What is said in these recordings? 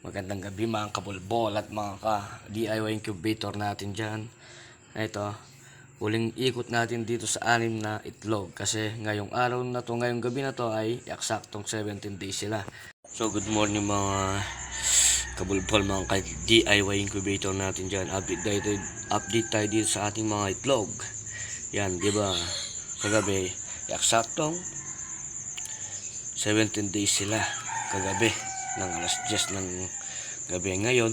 Magandang gabi mga kabulbol at mga ka-DIY incubator natin dyan. Ito, huling ikot natin dito sa anim na itlog kasi ngayong araw na to, ngayong gabi na to ay eksaktong 17 days sila. So good morning mga kabulbol mga ka-DIY incubator natin dyan. Update tayo, update tayo dito sa ating mga itlog. Yan, di ba? Kagabi, eksaktong 17 days sila kagabi ng alas 10 ng gabi. Ngayon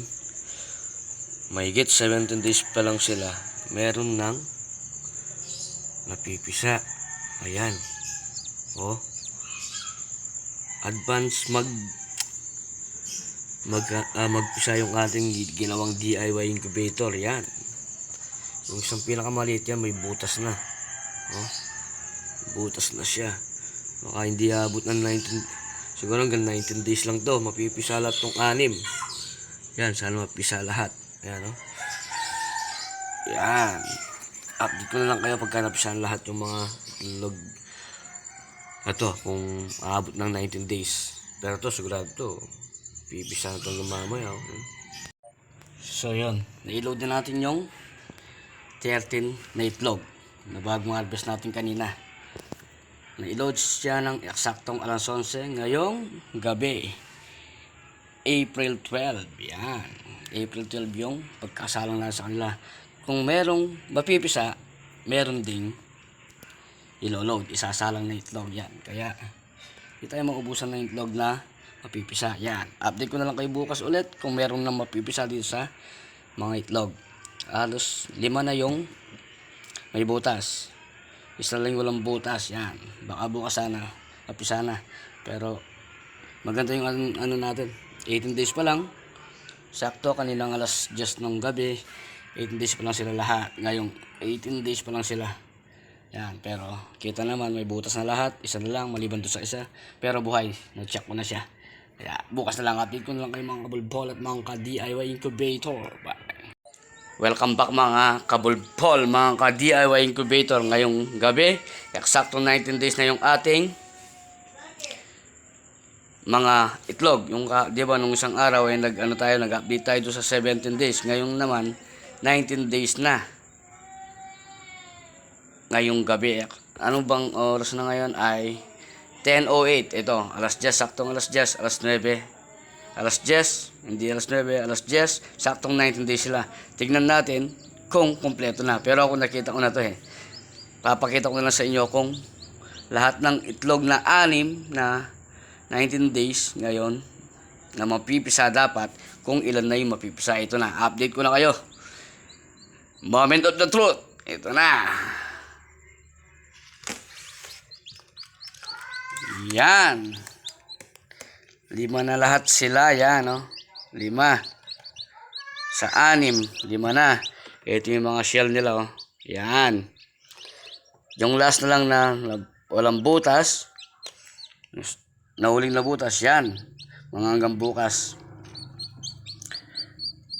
mahigit 17 days pa lang sila meron ng napipisa. Ayan. Oh. Advance mag mag ah, magpisa yung ating ginawang DIY incubator. Yan yung isang pinakamaliit yan may butas na. Oh. Butas na siya. Baka hindi abot ng 19 siguro hanggang 19 days lang to mapipisa lahat tong anim. Yan sana mapisa lahat. Yan o yan. Update ko na lang kayo pagka napisahan lahat yung mga log ito kung aabot ng 19 days. Pero to sigurado to. Pipisa na itong mamaya oh. so yun. Naiload na natin yung 13 na itlog na bagong harvest natin kanina na-load siya ng eksaktong alas 11 ngayong gabi. April 12. Yan. April 12 yung pagkasalang na sa kanila. Kung merong mapipisa, meron ding ilo-load. Isasalang na itlog. Yan. Kaya, hindi tayo maubusan ng itlog na mapipisa. Yan. Update ko na lang kayo bukas ulit kung meron na mapipisa dito sa mga itlog. Halos lima na yung may butas. Isa lang walang butas. Yan. Baka bukas sana. Kapisa na. Pero maganda yung ano, ano natin. 18 days pa lang. Sakto kaninang alas 10 ng gabi. 18 days pa lang sila lahat. Ngayong 18 days pa lang sila. Yan. Pero kita naman may butas na lahat. Isa na lang. Maliban doon sa isa. Pero buhay. Na-check ko na siya. Kaya bukas na lang update ko na lang kayo mga kabulbol at mga ka-DIY incubator. Bye. Welcome back mga kabulbol, mga ka-DIY incubator ngayong gabi. Eksakto 19 days na yung ating mga itlog. Yung 'di ba nung isang araw ay nag ano tayo, nag-update tayo doon sa 17 days. Ngayong naman 19 days na. Ngayong gabi. Ano bang oras na ngayon ay 10.08. Ito, alas 10, saktong alas 10, alas 9 alas 10, hindi alas 9, alas 10, saktong 19 days sila. Tignan natin kung kompleto na. Pero ako nakita ko na to eh. Papakita ko na lang sa inyo kung lahat ng itlog na anim na 19 days ngayon na mapipisa dapat kung ilan na yung mapipisa. Ito na, update ko na kayo. Moment of the truth. Ito na. Yan. Lima na lahat sila, yan, no? Lima. Sa anim, lima na. Ito yung mga shell nila, oh. Yan. Yung last na lang na, walang butas, nahuling na butas, yan. Mga hanggang bukas.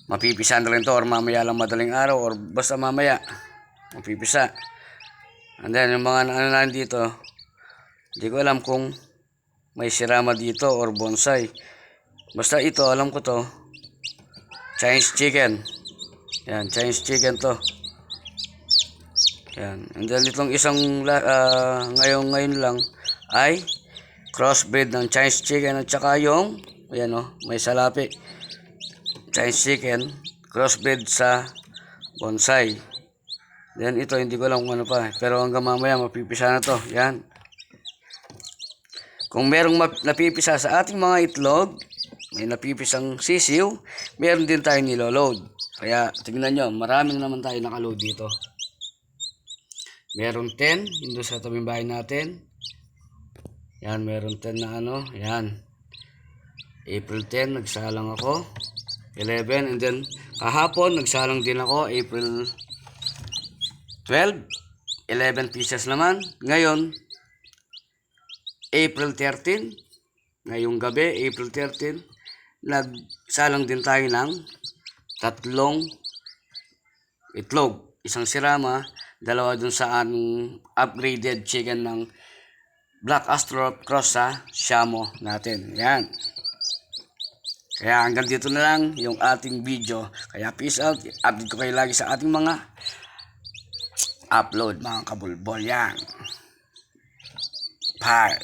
Mapipisa na rin to or mamaya lang madaling araw or basta mamaya. Mapipisa. And then, yung mga ano na dito, hindi ko alam kung may sirama dito or bonsai. Basta ito, alam ko to. Chinese chicken. Yan, Chinese chicken to. Yan. And then itong isang la- ah, ngayon ngayon lang ay crossbreed ng Chinese chicken at saka yung ayan oh, may salapi. Chinese chicken crossbreed sa bonsai. Then ito hindi ko alam kung ano pa. Pero hanggang mamaya mapipisa na to. Yan. Kung merong napipisa sa ating mga itlog, may napipisang sisiw, meron din tayo niloload. Kaya tingnan nyo, maraming naman tayo nakaload dito. Meron 10, yun doon sa tabing bahay natin. Yan, meron 10 na ano, yan. April 10, nagsalang ako. 11, and then kahapon, nagsalang din ako, April 12. 11 pieces naman. Ngayon, April 13, ngayong gabi, April 13, nagsalang din tayo ng tatlong itlog. Isang sirama, dalawa dun sa anong upgraded chicken ng Black Astro Cross sa Shamo natin. Yan. Kaya hanggang dito na lang yung ating video. Kaya peace out. Update ko kayo lagi sa ating mga upload mga kabulbol yan. Bye.